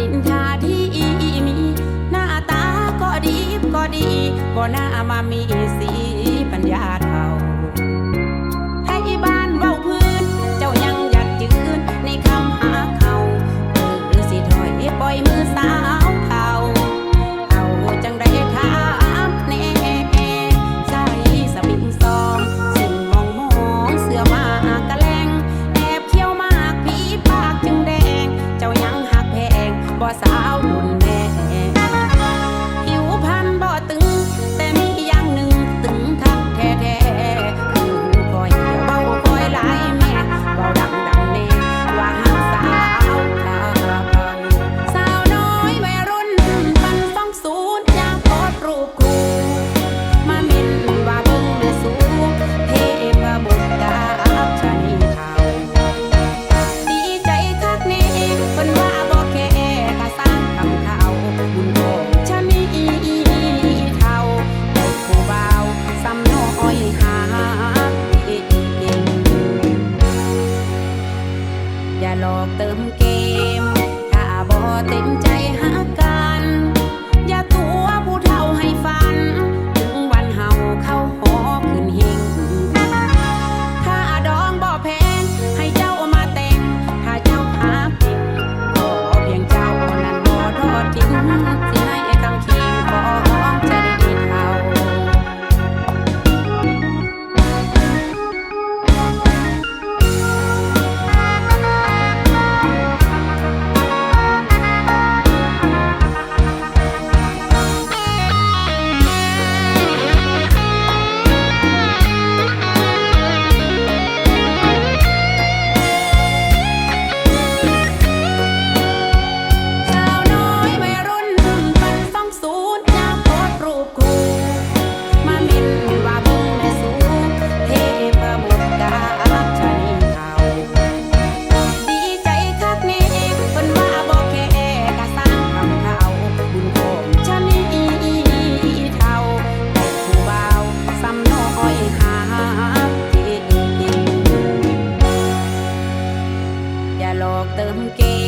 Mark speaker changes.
Speaker 1: นินทาที่มี หน้าตาก็ดีก็ดี ก็น่ามามีสีปัญญา หลอกเติมเกม ถ้าบ่เต็มใจหากัน อย่าตัวผู้เท่าให้ฟัน porque